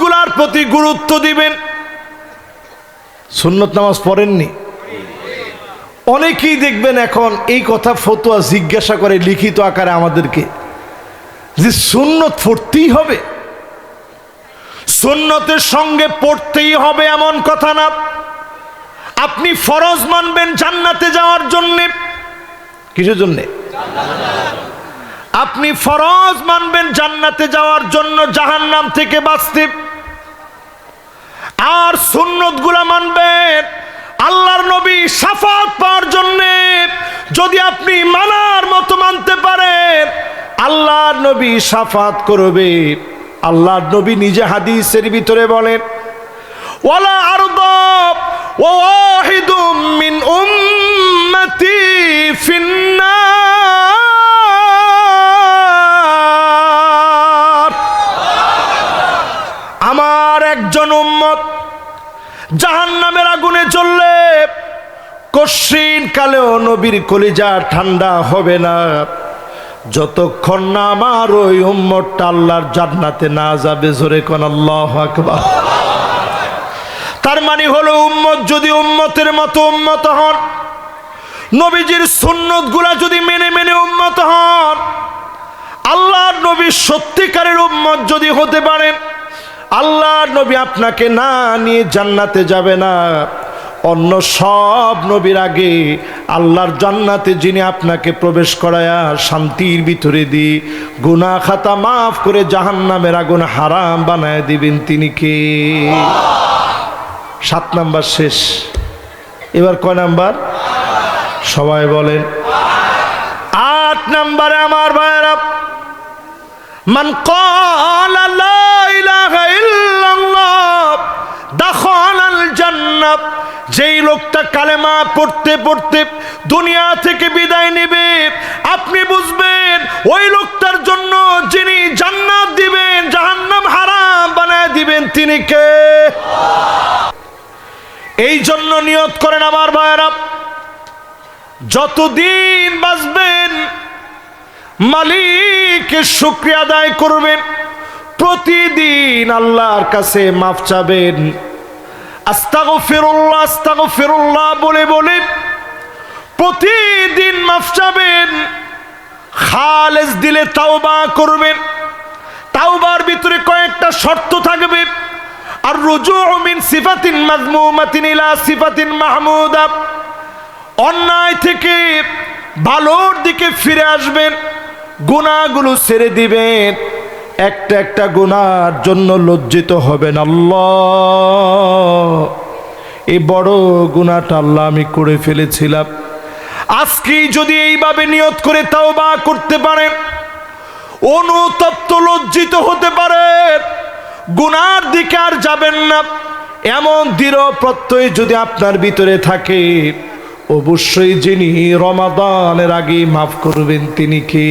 গুলার প্রতি গুরুত্ব দিবেন। সুন্নত নামাজ পড়েননি। অনেকেই দেখবেন এখন এই কথা ফতোয়া জিজ্ঞাসা করে লিখিত আকারে আমাদেরকে যে সুন্নত পড়তেই হবে। সুন্নতের সঙ্গে পড়তেই হবে এমন কথা না। আপনি ফরজ মানবেন জান্নাতে যাওয়ার জন্যে। কিসের জন্যে? আপনি ফরজ মানবেন জান্নাতে যাওয়ার জন্য জাহান্নাম থেকে বাঁচতে। সুন্নতগুলা মানবেন আল্লাহর নবী সাফাত পাওয়ার জন্যে যদি আপনি মানার মতো মানতে পারেন, আল্লাহর নবী সাফাত করবে। আল্লাহর নবী নিজে হাদিসের ভিতরে বলেন, ওয়ালা আরদ ওয়াহিদুম মিন উম্মতি ফিন্নার। আমার একজন উম্মত জাহান্নামের আগুনে চললে কশিন কালেও নবীর কলিজা ঠান্ডা হবে না। যতক্ষণ না আমার ওই উম্মতটা আল্লাহর জান্নাতে না যাবে, জোরে কোন আল্লাহ আকবার। তার মানে হলো উম্মত যদি উম্মতের মতো উম্মত হন, নবীজির সুন্নতগুলা যদি মেনে মেনে উম্মত হন, আল্লাহর নবী সত্যিকারের উম্মত যদি হতে পারেন আল্লাহর নবী আপনাকে না নিয়ে জান্নাতে যাবে না। অন্য সব নবীর আগে আল্লাহর জান্নাতে যিনি আপনাকে প্রবেশ করায়া শান্তির ভিতরে দি গুনা খাতা মাফ করে জাহান্নামের আগুন হারাম বানায় দিবেন তিনি কে? সাত নাম্বার শেষ। এবার কয় নাম্বার? সবাই বলেন, আট নাম্বারে আমার ভাইয়েরা মান ক্বালা লা ইলাহা ইল্লাল্লাহ দাখালাল জান্নাত, যেই লোকটা কালেমা পড়তে পড়তে দুনিয়া থেকে বিদায় নেবে, আপনি বুঝবেন ওই লোকটার জন্য যিনি জান্নাত দিবেন, জাহান্নাম হারাম বানায় দিবেন, তিনি কে? এই জন্য নিয়ত করেন আমার ভাইয়েরা, যতদিন বাঁচবেন মালিকের শুক্রিয়া আদায় করবেন। প্রতিদিন আল্লাহর কাছে মাফ চাবেন। আস্তাগো ফেরুল্লাহ আস্তাগো ফেরুল্লাহ বলে বলে প্রতিদিন মাফ চাবেন। খালেজ দিলে তাওবা করবেন। তাওবার ভিতরে কয়েকটা শর্ত থাকবে। আর রুজু মিন সিফাতিন মাজমুমাতিন ইলা সিফাতিন মাহমুদা। অন্যায় থেকে ভালোর দিকে ফিরে আসবেন। গুণাগুলো ছেড়ে দিবেন। একটা একটা গুনার জন্য লজ্জিত হবেন আল্লাহ। এই বড় গুণাটা আল্লাহ আমি করে ফেলেছিলাম। আজকেই যদি এইভাবে নিয়ত করে তাও বা করতে পারেন, অনুতপ্ত লজ্জিত হতে পারে গুনার দিকে আর যাবেন না। এমন দৃঢ় প্রত্যয় যদি আপনার ভিতরে থাকে অবশ্যই যিনি রমাদানের আগে মাফ করবেন তিনি কে?